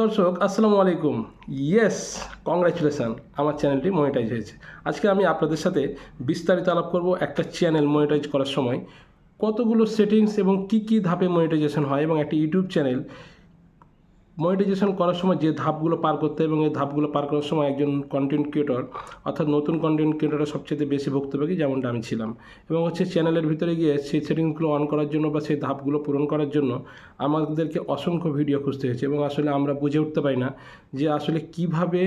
দর্শক, আসসালামু আলাইকুম। ইয়েস কংগ্রাচুলেশান আমার চ্যানেলটি মনিটাইজ হয়েছে। আজকে আমি আপনাদের সাথে বিস্তারিত আলাপ করব একটা চ্যানেল মনিটাইজ করার সময়। কতগুলো সেটিংস এবং কি কি ধাপে মনিটাইজেশন হয় এবং একটা ইউটিউব চ্যানেল মনিটাইজেশন করার সময় যে ধাপগুলো পার করতে এবং এই ধাপগুলো পার করার সময় একজন কন্টেন্ট ক্রিয়েটর অর্থাৎ নতুন কন্টেন্ট ক্রিয়েটর সবচেয়ে বেশি ভুক্তভোগী যেমনটা আমি ছিলাম। এবং হচ্ছে চ্যানেলের ভিতরে গিয়ে সেই সেটিংসগুলো অন করার জন্য বা সেই ধাপগুলো পূরণ করার জন্য আমাদেরকে অসংখ্য ভিডিও খুঁজতে হয়েছে এবং আসলে আমরা বুঝে উঠতে পারি না যে আসলে কীভাবে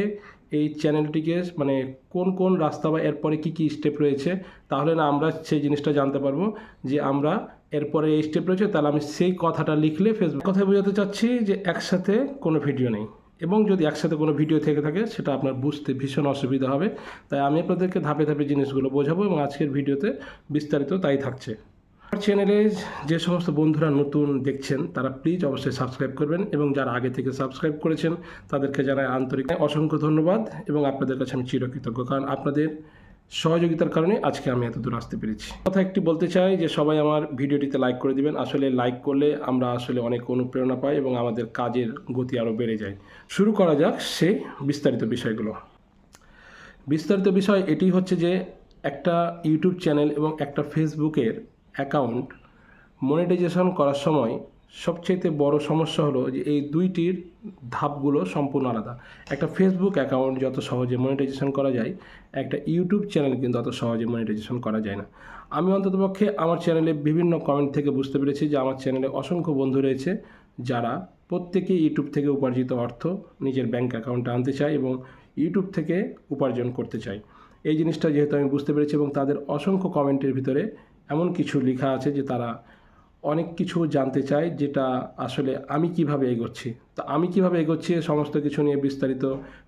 এই চ্যানেলটিকে মানে কোন কোন রাস্তা বা এরপরে কী কী স্টেপ রয়েছে, তাহলে না আমরা সেই জিনিসটা জানতে পারব যে আমরা এরপরে এই স্টেপ রয়েছে, তাহলে আমি সেই কথাটা লিখলে ফেসবুক কথায় বোঝাতে চাচ্ছি যে একসাথে কোনো ভিডিও নেই। এবং যদি একসাথে কোনো ভিডিও থেকে থাকে, সেটা আপনার বুঝতে ভীষণ অসুবিধা হবে। তাই আমি আপনাদেরকে ধাপে ধাপে জিনিসগুলো বোঝাবো এবং আজকের ভিডিওতে বিস্তারিত তাই থাকছে। আমার চ্যানেলে যে সমস্ত বন্ধুরা নতুন দেখছেন, তারা প্লিজ অবশ্যই সাবস্ক্রাইব করবেন এবং যারা আগে থেকে সাবস্ক্রাইব করেছেন, তাদেরকে জানাই আন্তরিক অসংখ্য ধন্যবাদ এবং আপনাদের কাছে আমি চিরকৃতজ্ঞ। কারণ আপনাদের সহযোগিতার কারণে আজকে আমি এত দূর আসতে পেরেছি। কথা একটি বলতে চাই যে, সবাই আমার ভিডিওটিতে লাইক করে দিবেন। আসলে লাইক করলে আমরা আসলে অনেক অনুপ্রেরণা পাই এবং আমাদের কাজের গতি আরও বেড়ে যায়। শুরু করা যাক সেই বিস্তারিত বিষয়গুলো। বিস্তারিত বিষয় এটি হচ্ছে যে, একটা ইউটিউব চ্যানেল এবং একটা ফেসবুকের অ্যাকাউন্ট মনিটাইজেশন করার সময় সবচেয়ে বড় সমস্যা হলো যে এই দুইটির ধাপগুলো সম্পূর্ণ আলাদা। একটা ফেসবুক অ্যাকাউন্ট যত সহজে মনিটাইজেশন করা যায়, একটা ইউটিউব চ্যানেল কিন্তু অত সহজে মনিটাইজেশন করা যায় না। আমি অন্ততপক্ষে আমার চ্যানেলে বিভিন্ন কমেন্ট থেকে বুঝতে পেরেছি যে আমার চ্যানেলে অসংখ্য বন্ধু রয়েছে যারা প্রত্যেকে ইউটিউব থেকে উপার্জিত অর্থ নিজের ব্যাংক অ্যাকাউন্টে আনতে চায় এবং ইউটিউব থেকে উপার্জন করতে চায়। এই জিনিসটা যেহেতু আমি বুঝতে পেরেছি এবং তাদের অসংখ্য কমেন্টের ভিতরে এমন কিছু লেখা আছে যে তারা অনেক কিছু জানতে চায় যেটা আসলে আমি কীভাবে এগোচ্ছি। তো আমি কীভাবে এগোচ্ছি সমস্ত কিছু নিয়ে বিস্তারিত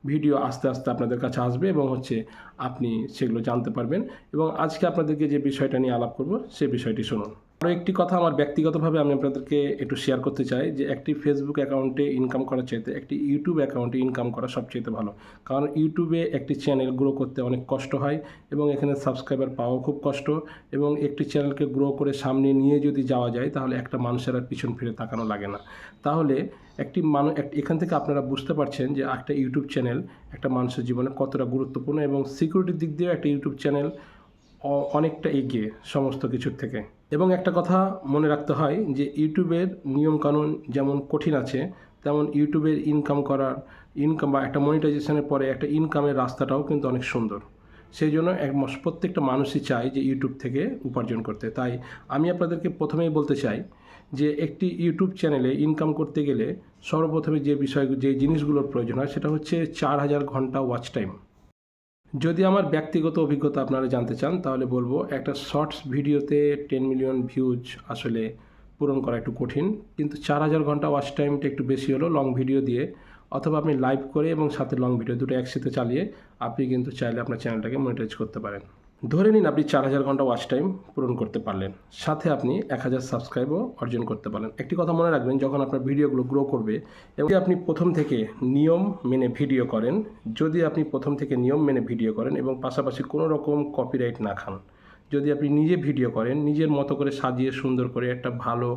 ভিডিও আস্তে আস্তে আপনাদের কাছে আসবে এবং হচ্ছে আপনি সেগুলো জানতে পারবেন। এবং আজকে আপনাদেরকে যে বিষয়টা নিয়ে আলাপ করব সে বিষয়টি শুনুন। আরও একটি কথা আমার ব্যক্তিগতভাবে আমি আপনাদেরকে একটু শেয়ার করতে চাই যে একটি ফেসবুক অ্যাকাউন্টে ইনকাম করার চাইতে একটি ইউটিউব অ্যাকাউন্টে ইনকাম করা সবচেয়ে ভালো। কারণ ইউটিউবে একটি চ্যানেল গ্রো করতে অনেক কষ্ট হয় এবং এখানে সাবস্ক্রাইবার পাওয়াও খুব কষ্ট এবং একটি চ্যানেলকে গ্রো করে সামনে নিয়ে যদি যাওয়া যায় তাহলে একটা মানুষের আর পিছন ফিরে তাকানো লাগে না। তাহলে একটি মানুষ এখান থেকে আপনারা বুঝতে পারছেন যে একটা ইউটিউব চ্যানেল একটা মানুষের জীবনে কতটা গুরুত্বপূর্ণ এবং সিকিউরিটির দিক দিয়েও একটা ইউটিউব চ্যানেল অনেকটা এগিয়ে সমস্ত কিছুর থেকে। এবং একটা কথা মনে রাখতে হয় যে, ইউটিউবের নিয়মকানুন যেমন কঠিন আছে, তেমন ইউটিউবের ইনকাম করার ইনকাম বা একটা মনিটাইজেশনের পরে একটা ইনকামের রাস্তাটাও কিন্তু অনেক সুন্দর। সেই জন্য এক প্রত্যেকটা মানুষই চায় যে, ইউটিউব থেকে উপার্জন করতে। তাই আমি আপনাদেরকে প্রথমেই বলতে চাই যে, একটি ইউটিউব চ্যানেলে ইনকাম করতে গেলে সর্বপ্রথমে যে বিষয়, যে জিনিসগুলোর প্রয়োজন হয়, সেটা হচ্ছে চার হাজার ঘণ্টা ওয়াচ টাইম যদি আমার ব্যক্তিগত অভিজ্ঞতা আপনারা জানতে চান, তাহলে বলব একটা শর্টস ভিডিওতে টেন মিলিয়ন ভিউজ আসলে পূরণ করা একটু কঠিন। কিন্তু চার হাজার ঘণ্টা ওয়াচ টাইমটা একটু বেশি হলো লং ভিডিও দিয়ে। অথবা আপনি লাইভ করে এবং সাথে লং ভিডিও দুটো একসাথে চালিয়ে আপনি কিন্তু চাইলে আপনার চ্যানেলটাকে মনিটাইজ করতে পারেন। ধরে নিন আপনি চার হাজার ঘণ্টা ওয়াচ টাইম পূরণ করতে পারলেন। সাথে আপনি এক হাজার সাবস্ক্রাইবও অর্জন করতে পারলেন। একটি কথা মনে রাখবেন, যখন আপনার ভিডিওগুলো গ্রো করবে এবং আপনি প্রথম থেকে নিয়ম মেনে ভিডিও করেন, যদি আপনি প্রথম থেকে নিয়ম মেনে ভিডিও করেন এবং পাশাপাশি কোনো রকম কপিরাইট না খান, যদি আপনি নিজে ভিডিও করেন, নিজের মতো করে সাজিয়ে সুন্দর করে একটা ভালো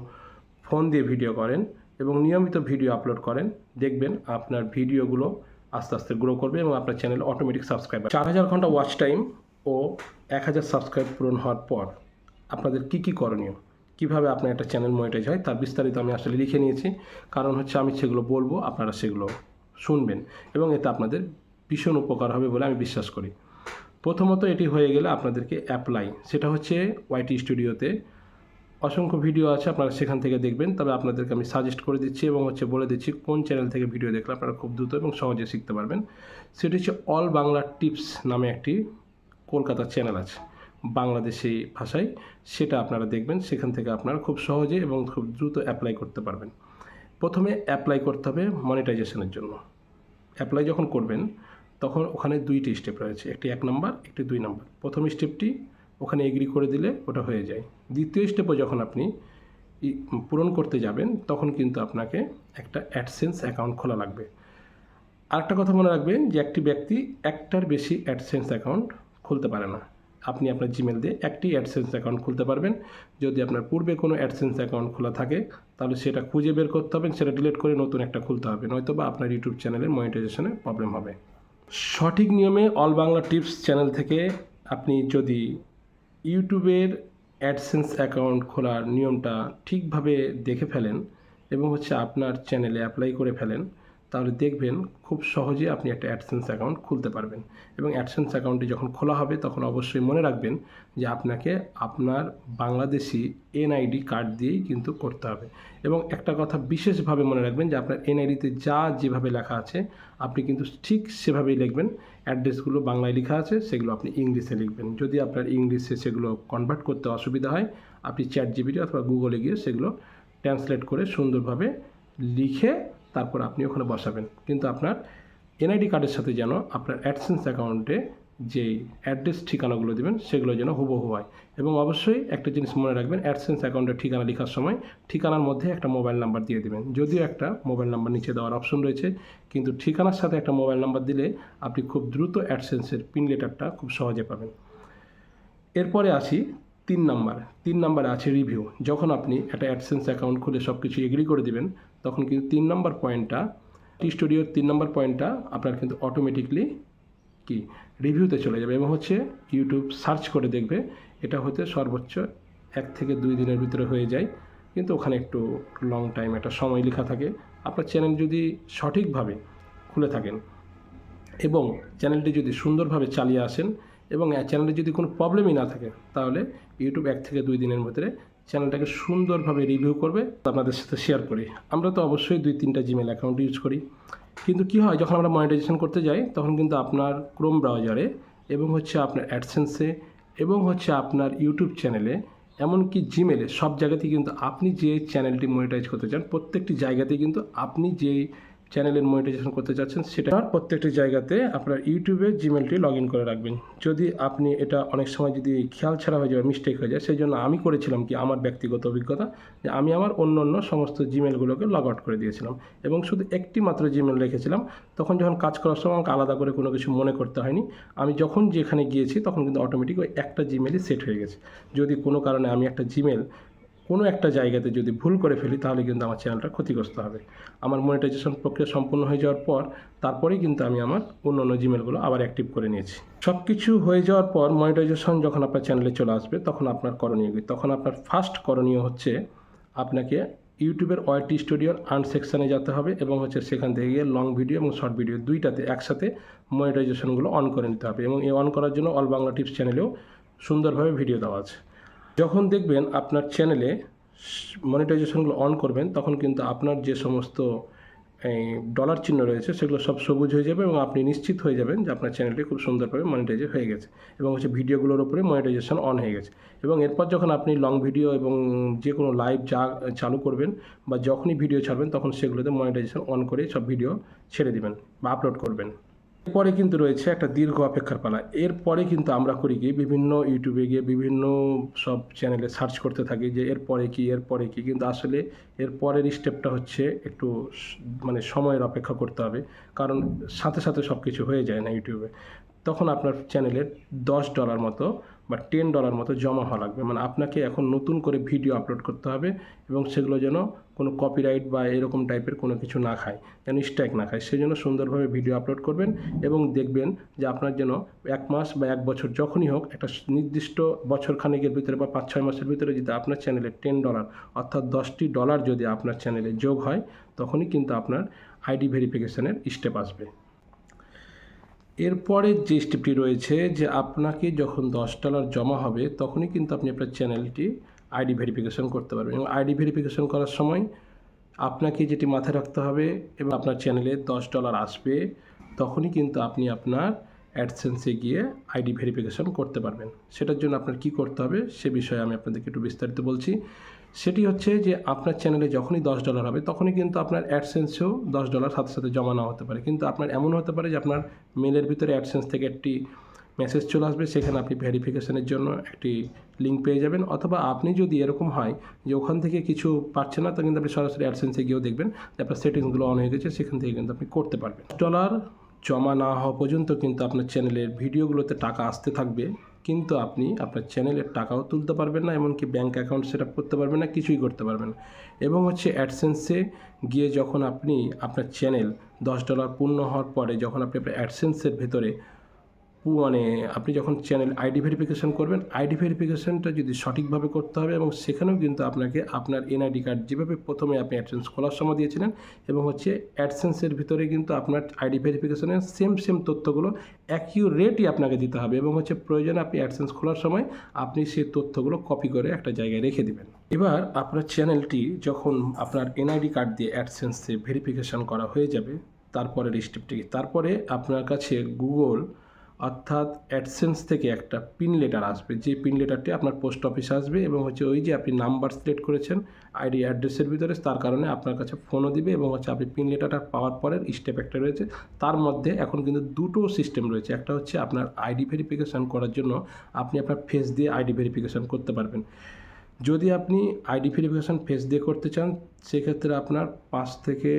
ফোন দিয়ে ভিডিও করেন এবং নিয়মিত ভিডিও আপলোড করেন, দেখবেন আপনার ভিডিওগুলো আস্তে আস্তে গ্রো করবে এবং আপনার চ্যানেল অটোমেটিক সাবস্ক্রাইবার চার হাজার ঘণ্টা ওয়াচ টাইম ও এক হাজার সাবস্ক্রাইব পূরণ হওয়ার পর আপনাদের কি কি করণীয়? কীভাবে আপনার একটা চ্যানেল মনিটাইজ হয়? তার বিস্তারিত আমি আসলে লিখে নিয়েছি। কারণ হচ্ছে আমি সেগুলো বলব, আপনারা সেগুলো শুনবেন এবং এতে আপনাদের ভীষণ উপকার হবে বলে আমি বিশ্বাস করি। প্রথমত এটি হয়ে গেলে আপনাদেরকে অ্যাপ্লাই সেটা হচ্ছে ওয়াইটি স্টুডিওতে অসংখ্য ভিডিও আছে, আপনারা সেখান থেকে দেখবেন। তবে আপনাদেরকে আমি সাজেস্ট করে দিচ্ছি এবং হচ্ছে বলে দিচ্ছি কোন চ্যানেল থেকে ভিডিও দেখলে আপনারা খুব দ্রুত এবং সহজে শিখতে পারবেন। সেটি হচ্ছে অল বাংলা টিপস নামে একটি কলকাতার চ্যানেল আছে, বাংলাদেশি ভাষায়। সেটা আপনারা দেখবেন, সেখান থেকে আপনারা খুব সহজে এবং খুব দ্রুত অ্যাপ্লাই করতে পারবেন। প্রথমে অ্যাপ্লাই করতে হবে মনিটাইজেশনের জন্য। অ্যাপ্লাই যখন করবেন, তখন ওখানে দুইটি স্টেপ রয়েছে, একটি এক নম্বর একটি দুই নম্বর প্রথম স্টেপটি ওখানে এগ্রি করে দিলে ওটা হয়ে যায়। দ্বিতীয় স্টেপও যখন আপনি পূরণ করতে যাবেন, তখন কিন্তু আপনাকে একটা অ্যাডসেন্স অ্যাকাউন্ট খোলা লাগবে। আরেকটা কথা মনে রাখবেন যে একটি ব্যক্তি একটার বেশি অ্যাডসেন্স অ্যাকাউন্ট খুলতে পারে না। আপনি আপনার জিমেল দিয়ে একটি অ্যাডসেন্স অ্যাকাউন্ট খুলতে পারবেন। যদি আপনার পূর্বে কোনো অ্যাডসেন্স অ্যাকাউন্ট খোলা থাকে, তাহলে সেটা খুঁজে বের করতে হবে, সেটা ডিলিট করে নতুন একটা খুলতে হবে। নয়তো বা আপনার ইউটিউব চ্যানেলের মনিটাইজেশনে প্রবলেম হবে। সঠিক নিয়মে অল বাংলা টিপস চ্যানেল থেকে আপনি যদি ইউটিউবের অ্যাডসেন্স অ্যাকাউন্ট খোলার নিয়মটা ঠিকভাবে দেখে ফেলেন এবং হচ্ছে আপনার চ্যানেলে অ্যাপ্লাই করে ফেলেন তাহলে দেখবেন খুব সহজে আপনি একটা অ্যাডসেন্স অ্যাকাউন্ট খুলতে পারবেন। এবং অ্যাডসেন্স অ্যাকাউন্টটি যখন খোলা হবে, তখন অবশ্যই মনে রাখবেন যে আপনাকে আপনার বাংলাদেশি এনআইডি কার্ড দিয়েই কিন্তু করতে হবে। এবং একটা কথা বিশেষভাবে মনে রাখবেন যে আপনার এনআইডিতে যা যেভাবে লেখা আছে, আপনি কিন্তু ঠিক সেভাবেই লিখবেন। অ্যাড্রেসগুলো বাংলায় লেখা আছে, সেগুলো আপনি ইংলিশে লিখবেন। যদি আপনার ইংলিশে সেগুলো কনভার্ট করতে অসুবিধা হয়, আপনি চ্যাট জিবিটি অথবা গুগলে গিয়ে সেগুলো ট্রান্সলেট করে সুন্দরভাবে লিখে তারপর আপনি ওখানে বসাবেন। কিন্তু আপনার এনআইডি কার্ডের সাথে যেন আপনার অ্যাডসেন্স অ্যাকাউন্টে যে অ্যাড্রেস ঠিকানাগুলো দেবেন, সেগুলো যেন হুবহু হয়। এবং অবশ্যই একটা জিনিস মনে রাখবেন অ্যাডসেন্স অ্যাকাউন্টের ঠিকানা লেখার সময় ঠিকানার মধ্যে একটা মোবাইল নাম্বার দিয়ে দেবেন। যদিও একটা মোবাইল নাম্বার নিচে দেওয়ার অপশন রয়েছে, কিন্তু ঠিকানার সাথে একটা মোবাইল নাম্বার দিলে আপনি খুব দ্রুত অ্যাডসেন্সের পিন লেটারটা খুব সহজে পাবেন। এরপরে আসি তিন নাম্বার, তিন নাম্বারে আছে রিভিউ যখন আপনি একটা অ্যাডসেন্স অ্যাকাউন্ট খুলে সব কিছু এগ্রি করে দিবেন, তখন কিন্তু তিন নাম্বার পয়েন্টটা টি স্টুডিওর তিন নাম্বার পয়েন্টটা আপনার কিন্তু অটোমেটিকলি কি? রিভিউতে চলে যাবে এবং হচ্ছে ইউটিউব সার্চ করে দেখবে, এটা হতে সর্বোচ্চ এক থেকে দুই দিনের ভিতরে হয়ে যায়। কিন্তু ওখানে একটু লং টাইম একটা সময় লেখা থাকে। আপনার চ্যানেল যদি সঠিকভাবে খুলে থাকেন এবং চ্যানেলটি যদি সুন্দরভাবে চালিয়ে আসেন এবং চ্যানেলে যদি কোনো প্রবলেমই না থাকে, তাহলে ইউটিউব এক থেকে দুই দিনের ভিতরে চ্যানেলটাকে সুন্দরভাবে রিভিউ করবে, আপনাদের সাথে শেয়ার করি। আমরা তো অবশ্যই দুই তিনটা জিমেল অ্যাকাউন্ট ইউজ করি। কিন্তু কী হয়, যখন আমরা মনিটাইজেশন করতে যাই, তখন কিন্তু আপনার ক্রোম ব্রাউজারে এবং হচ্ছে আপনার অ্যাডসেন্সে এবং হচ্ছে আপনার ইউটিউব চ্যানেলে এমনকি জিমেলে সব জায়গাতেই কিন্তু আপনি যে চ্যানেলটি মনিটাইজ করতে চান, প্রত্যেকটি জায়গাতেই কিন্তু আপনি যে চ্যানেলের মনিটাইজেশন করতে চাচ্ছেন, সেটা প্রত্যেকটি জায়গাতে আপনার ইউটিউবে জিমেলটি লগ ইন করে রাখবেন। যদি আপনি এটা অনেক সময় যদি খেয়াল ছাড়া হয়ে যায় মিস্টেক হয়ে যায় সেই জন্য আমি করেছিলাম কি, আমার ব্যক্তিগত অভিজ্ঞতা যে আমি আমার অন্য অন্য সমস্ত জিমেলগুলোকে লগ আউট করে দিয়েছিলাম এবং শুধু একটি মাত্র জিমেল রেখেছিলাম, তখন যখন কাজ করার সময় আমাকে আলাদা করে কোনো কিছু মনে করতে হয়নি, আমি যখন যেখানে গিয়েছি তখন কিন্তু অটোমেটিক ওই একটা জিমেলই সেট হয়ে গেছে। যদি কোনো কারণে আমি একটা জিমেল কোনো একটা জায়গাতে যদি ভুল করে ফেলি, তাহলে কিন্তু আমার চ্যানেলটা ক্ষতিগ্রস্ত হবে। আমার মনিটাইজেশন প্রক্রিয়া সম্পূর্ণ হয়ে যাওয়ার পর, তারপরেই কিন্তু আমি আমার অন্য অন্য জিমেলগুলো আবার অ্যাক্টিভ করে নিয়েছি। সব কিছু হয়ে যাওয়ার পর মনিটাইজেশন যখন আপনার চ্যানেলে চলে আসবে, তখন আপনার করণীয় কি? তখন আপনার ফার্স্ট করণীয় হচ্ছে আপনাকে ইউটিউবের ওয়াইটি স্টুডিওর আর্ন সেকশানে যেতে হবে এবং হচ্ছে সেখান থেকে গিয়ে লং ভিডিও এবং শর্ট ভিডিও দুইটাতে একসাথে মনিটাইজেশনগুলো অন করে নিতে হবে এবং এই অন করার জন্য অল বাংলা টিপস চ্যানেলেও সুন্দরভাবে ভিডিও দেওয়া আছে। যখন দেখবেন আপনার চ্যানেলে মনিটাইজেশনগুলো অন করবেন, তখন কিন্তু আপনার যে সমস্ত, এই ডলার চিহ্ন রয়েছে, সেগুলো সব সবুজ হয়ে যাবে এবং আপনি নিশ্চিত হয়ে যাবেন যে আপনার চ্যানেলটি খুব সুন্দরভাবে মনিটাইজ হয়ে গেছে এবং হচ্ছে ভিডিওগুলোর উপরে মনিটাইজেশন অন হয়ে গেছে। এবং এরপর যখন আপনি লং ভিডিও এবং যে কোনো লাইভ যা, চালু করবেন বা যখনই ভিডিও ছাড়বেন, তখন সেগুলোতে মনিটাইজেশন অন করে সব ভিডিও ছেড়ে দিবেন বা আপলোড করবেন। এরপরে কিন্তু রয়েছে একটা দীর্ঘ অপেক্ষার পালা। এরপরে কিন্তু আমরা করি কি বিভিন্ন ইউটিউবে গিয়ে বিভিন্ন সব চ্যানেলে সার্চ করতে থাকি যে এরপরে কি এরপরে কি। কিন্তু আসলে এর পরের স্টেপটা হচ্ছে একটু মানে সময়ের অপেক্ষা করতে হবে। কারণ সাথে সাথে সব কিছু হয়ে যায় না ইউটিউবে তখন আপনার চ্যানেলের দশ ডলার মতো বা টেন ডলার মতো জমা হওয়া লাগবে। মানে আপনাকে এখন নতুন করে ভিডিও আপলোড করতে হবে এবং সেগুলো যেন কোনো কপিরাইট বা এরকম টাইপের কোনো কিছু না খায়, যেন স্ট্রাইক না খায়। সেই জন্য সুন্দরভাবে ভিডিও আপলোড করবেন এবং দেখবেন যে আপনার যেন এক মাস বা এক বছর যখনই হোক একটা নির্দিষ্ট বছর খানেকের ভিতরে বা পাঁচ ছয় মাসের ভিতরে যদি আপনার চ্যানেলে টেন ডলার অর্থাৎ দশটি ডলার যদি আপনার চ্যানেলে যোগ হয়, তখনই কিন্তু আপনার আইডি ভেরিফিকেশানের স্টেপ আসবে। এরপরের যে স্টেপটি রয়েছে যে আপনাকে যখন দশ ডলার জমা হবে, তখনই কিন্তু আপনি আপনার চ্যানেলটি আইডি ভেরিফিকেশন করতে পারবেন এবং আইডি ভেরিফিকেশন করার সময় আপনাকে যেটি মাথায় রাখতে হবে এবং আপনার চ্যানেলে দশ ডলার আসবে, তখনই কিন্তু আপনি আপনার অ্যাডসেন্সে গিয়ে আইডি ভেরিফিকেশন করতে পারবেন। সেটার জন্য আপনার কি করতে হবে, সে বিষয়ে আমি আপনাদেরকে একটু বিস্তারিত বলছি। সেটি হচ্ছে যে আপনার চ্যানেলে যখনই দশ ডলার হবে, তখনই কিন্তু আপনার অ্যাডসেন্সেও দশ ডলার সাথে সাথে জমা না হতে পারে। কিন্তু আপনার এমন হতে পারে যে আপনার মেলের ভিতরে অ্যাডসেন্স থেকে একটি মেসেজ চলে আসবে, সেখানে আপনি ভেরিফিকেশনের জন্য একটি লিঙ্ক পেয়ে যাবেন। অথবা আপনি যদি এরকম হয় যে ওখান থেকে কিছু পাচ্ছেন না, তো কিন্তু আপনি সরাসরি অ্যাডসেন্সে গিয়েও দেখবেন যে আপনার সেটিংসগুলো অন হয়ে গেছে, সেখান থেকে কিন্তু আপনি করতে পারবেন। ডলার জমা না হওয়া পর্যন্ত কিন্তু আপনার চ্যানেলের ভিডিওগুলোতে টাকা আসতে থাকবে। কিন্তু আপনি আপনার চ্যানেলের টাকাও তুলতে পারবেন না, এমনকি ব্যাঙ্ক অ্যাকাউন্ট সেট আপ করতে পারবেন না, কিছুই করতে পারবেন না। এবং হচ্ছে অ্যাডসেন্সে গিয়ে যখন আপনি আপনার চ্যানেল দশ ডলার পূর্ণ হওয়ার পরে, যখন আপনি আপনার অ্যাডসেন্সের ভেতরে মানে আপনি যখন চ্যানেল আইডি ভেরিফিকেশান করবেন আইডি ভেরিফিকেশানটা যদি সঠিকভাবে করতে হবে এবং সেখানেও কিন্তু আপনাকে আপনার এনআইডি কার্ড যেভাবে প্রথমে আপনি অ্যাডসেন্স খোলার সময় দিয়েছিলেন এবং হচ্ছে অ্যাডসেন্সের ভিতরে কিন্তু আপনার আইডি ভেরিফিকেশানের সেম সেম তথ্যগুলো অ্যাকিউরেটই আপনাকে দিতে হবে এবং হচ্ছে প্রয়োজনে আপনি অ্যাডসেন্স খোলার সময় আপনি সেই তথ্যগুলো কপি করে একটা জায়গায় রেখে দেবেন। এবার আপনার চ্যানেলটি যখন আপনার এনআইডি কার্ড দিয়ে অ্যাডসেন্সে ভেরিফিকেশন করা হয়ে যাবে তারপরের স্টেপটি তারপরে আপনার কাছে গুগল অর্থাৎ অ্যাডসেন্স থেকে একটা পিন লেটার আসবে। যে পিন লেটারটি আপনার পোস্ট অফিসে আসবে এবং হচ্ছে ওই যে আপনি নাম্বার সিলেক্ট করেছেন আইডি অ্যাড্রেসের ভিতরে, তার কারণে আপনার কাছে ফোনও দিবে এবং হচ্ছে আপনি পিন লেটারটা পাওয়ার পরের স্টেপ একটা রয়েছে। তার মধ্যে এখন কিন্তু দুটো সিস্টেম রয়েছে। একটা হচ্ছে আপনার আইডি ভেরিফিকেশান করার জন্য আপনি আপনার ফেস দিয়ে আইডি ভেরিফিকেশান করতে পারবেন। যদি আপনি আইডি ভেরিফিকেশান ফেস দিয়ে করতে চান, সেক্ষেত্রে আপনার পাঁচ থেকে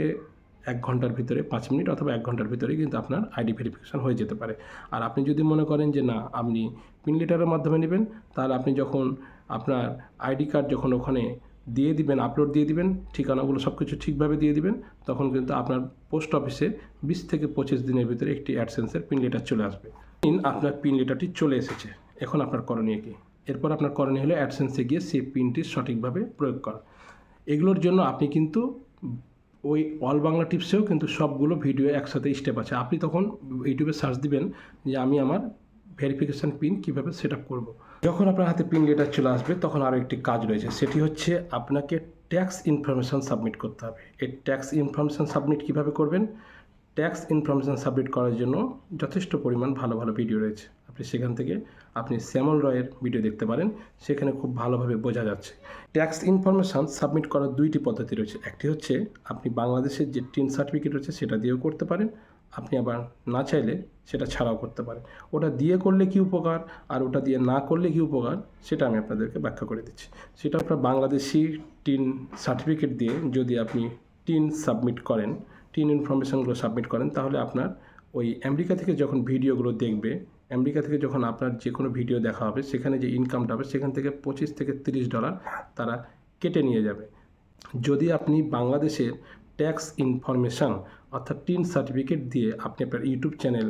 এক ঘণ্টার ভিতরে, পাঁচ মিনিট অথবা এক ঘণ্টার ভিতরে কিন্তু আপনার আইডি ভেরিফিকেশান হয়ে যেতে পারে। আর আপনি যদি মনে করেন যে, না, আপনি পিন লেটারের মাধ্যমে নেবেন, তাহলে আপনি যখন আপনার আইডি কার্ড যখন ওখানে দিয়ে দিবেন, আপলোড দিয়ে দিবেন, ঠিকানাগুলো সব কিছু ঠিকভাবে দিয়ে দিবেন, তখন কিন্তু আপনার পোস্ট অফিসে বিশ থেকে পঁচিশ দিনের ভিতরে একটি অ্যাডসেন্সের পিন লেটার চলে আসবে। পিন আপনার পিন লেটারটি চলে এসেছে। এখন আপনার করণীয় কী? এরপর আপনার করণীয় হলো অ্যাডসেন্সে গিয়ে সেই পিনটি সঠিকভাবে প্রয়োগ করা। এগুলোর জন্য আপনি কিন্তু ওই অল বাংলা টিপসেও কিন্তু সবগুলো ভিডিও একসাথে স্টেপ আছে। আপনি তখন ইউটিউবে সার্চ দিবেন যে আমি আমার ভেরিফিকেশান পিন কীভাবে সেট আপ করব। যখন আপনার হাতে পিন লেটার চলে আসবে, তখন আরও একটি কাজ রয়েছে। সেটি হচ্ছে আপনাকে ট্যাক্স ইনফরমেশান সাবমিট করতে হবে। এই ট্যাক্স ইনফরমেশান সাবমিট কীভাবে করবেন? ট্যাক্স ইনফরমেশান সাবমিট করার জন্য যথেষ্ট পরিমাণ ভালো ভালো ভিডিও রয়েছে। আপনি সেখান থেকে আপনি শ্যামল রয়ের ভিডিও দেখতে পারেন। সেখানে খুব ভালোভাবে বোঝা যাচ্ছে। ট্যাক্স ইনফরমেশান সাবমিট করার দুইটি পদ্ধতি রয়েছে। একটি হচ্ছে আপনি বাংলাদেশের যে টিন সার্টিফিকেট রয়েছে সেটা দিয়েও করতে পারেন। আপনি আবার না চাইলে সেটা ছাড়াও করতে পারেন। ওটা দিয়ে করলে কি উপকার আর ওটা দিয়ে না করলে কি উপকার সেটা আমি আপনাদেরকে ব্যাখ্যা করে দিচ্ছি। সেটা আপনার বাংলাদেশি টিন সার্টিফিকেট দিয়ে যদি আপনি টিন সাবমিট করেন টিন ইনফরমেশানগুলো সাবমিট করেন, তাহলে আপনার ওই আমেরিকা থেকে যখন ভিডিওগুলো দেখবে, আমেরিকা থেকে যখন আপনার যে কোনো ভিডিও দেখা হবে, সেখানে যে ইনকামটা হবে, সেখান থেকে পঁচিশ থেকে তিরিশ ডলার তারা কেটে নিয়ে যাবে। যদি আপনি বাংলাদেশের ট্যাক্স ইনফরমেশান অর্থাৎ টিন সার্টিফিকেট দিয়ে আপনি আপনার ইউটিউব চ্যানেল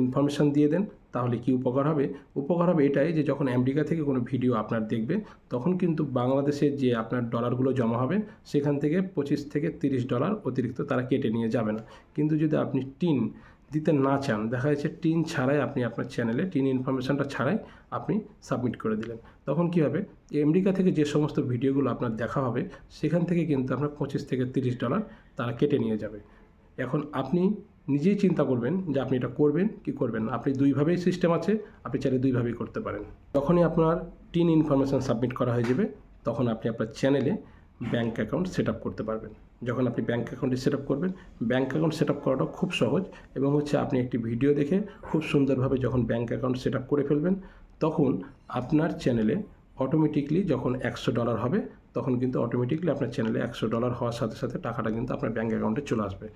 ইনফরমেশান দিয়ে দেন তাহলে কি উপকার হবে? উপকার হবে এটাই যে যখন আমেরিকা থেকে কোনো ভিডিও আপনার দেখবে, তখন কিন্তু বাংলাদেশে যে আপনার ডলারগুলো জমা হবে, সেখান থেকে পঁচিশ থেকে তিরিশ ডলার অতিরিক্ত তারা কেটে নিয়ে যাবে না। কিন্তু যদি আপনি টিন দিতে না চান, দেখা যাচ্ছে টিন ছাড়াই আপনি আপনার চ্যানেলে, টিন ইনফরমেশানটা ছাড়াই আপনি সাবমিট করে দিলেন। তখন কী হবে? আমেরিকা থেকে যে সমস্ত ভিডিওগুলো আপনার দেখা হবে, সেখান থেকে কিন্তু আপনার পঁচিশ থেকে তিরিশ ডলার তারা কেটে নিয়ে যাবে। এখন আপনি নিজেই চিন্তা করবেন যে আপনি এটা করবেন, কি করবেন না। আপনি দুইভাবেই সিস্টেম আছে, আপনি চাইলে দুইভাবেই করতে পারেন। যখনই আপনার টিন ইনফরমেশান সাবমিট করা হয়ে যাবে, তখন আপনি আপনার চ্যানেলে ব্যাঙ্ক অ্যাকাউন্ট সেট আপ করতে পারবেন। যখন আপনি ব্যাঙ্ক অ্যাকাউন্টটি সেট আপ করবেন ব্যাঙ্ক অ্যাকাউন্ট সেট আপ করাটা খুব সহজ এবং হচ্ছে আপনি একটি ভিডিও দেখে খুব সুন্দরভাবে যখন ব্যাঙ্ক অ্যাকাউন্ট সেট আপ করে ফেলবেন, তখন আপনার চ্যানেলে অটোমেটিকলি যখন একশো ডলার হবে, তখন কিন্তু অটোমেটিকলি আপনার চ্যানেলে একশো ডলার হওয়ার সাথে সাথে টাকাটা কিন্তু আপনার ব্যাঙ্ক অ্যাকাউন্টে চলে আসবে।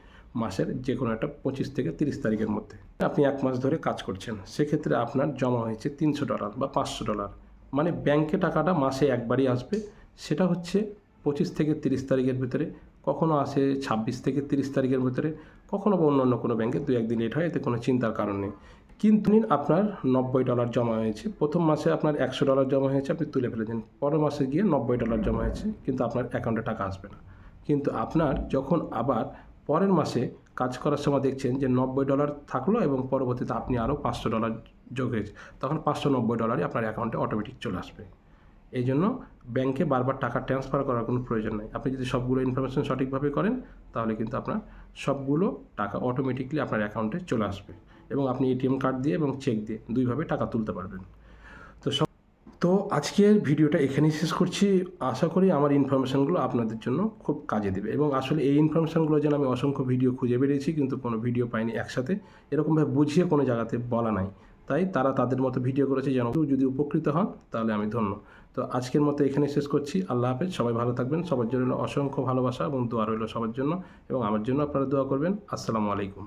মাসের যে কোনো একটা পঁচিশ থেকে তিরিশ তারিখের মধ্যে। আপনি এক মাস ধরে কাজ করছেন, সেক্ষেত্রে আপনার জমা হয়েছে তিনশো ডলার বা পাঁচশো ডলার। মানে ব্যাংকে টাকাটা মাসে একবারই আসবে। সেটা হচ্ছে পঁচিশ থেকে তিরিশ তারিখের ভিতরে, কখনো আসে ছাব্বিশ থেকে তিরিশ তারিখের ভিতরে, কখনো বা অন্য অন্য কোনো ব্যাংকে দু একদিন লেট হয়, এতে কোনো চিন্তার কারণ নেই। কিন্তু আপনার নব্বই ডলার জমা হয়েছে, প্রথম মাসে আপনার একশো ডলার জমা হয়েছে, আপনি তুলে ফেলেছেন, পরের মাসে গিয়ে নব্বই ডলার জমা হয়েছে, কিন্তু আপনার অ্যাকাউন্টে টাকা আসবে না। কিন্তু আপনার যখন আবার পরের মাসে কাজ করার সময় দেখছেন যে নব্বই ডলার থাকল এবং পরবর্তীতে আপনি আরও পাঁচশো ডলার যোগ হয়েছে। তখন পাঁচশো নব্বই ডলারই আপনার অ্যাকাউন্টে অটোমেটিক চলে আসবে। এই জন্য ব্যাংকে বারবার টাকা ট্রান্সফার করার কোনো প্রয়োজন নেই। আপনি যদি সবগুলো ইনফরমেশন সঠিকভাবে করেন, তাহলে কিন্তু আপনার সবগুলো টাকা অটোমেটিকলি আপনার অ্যাকাউন্টে চলে আসবে। এবং আপনি এটিএম কার্ড দিয়ে এবং চেক দিয়ে দুইভাবে টাকা তুলতে পারবেন। তো তো আজকের ভিডিওটা এখানেই শেষ করছি। আশা করি আমার ইনফরমেশানগুলো আপনাদের জন্য খুব কাজে দেবে এবং আসলে এই ইনফরমেশানগুলো যেন আমি অসংখ্য ভিডিও খুঁজে বেরিয়েছি কিন্তু কোনো ভিডিও পাইনি একসাথে। এরকমভাবে বুঝিয়ে কোনো জায়গাতে বলা নাই। তাই তারা তাদের মতো ভিডিও করেছে যেন কেউ যদি উপকৃত হন, তাহলে আমি ধন্য। তো আজকের মতো এখানে শেষ করছি। আল্লাহ হাফেজ। সবাই ভালো থাকবেন। সবার জন্য অসংখ্য ভালোবাসা এবং দোয়া রইল সবার জন্য এবং আমার জন্য আপনারা দোয়া করবেন। আসসালামু আলাইকুম।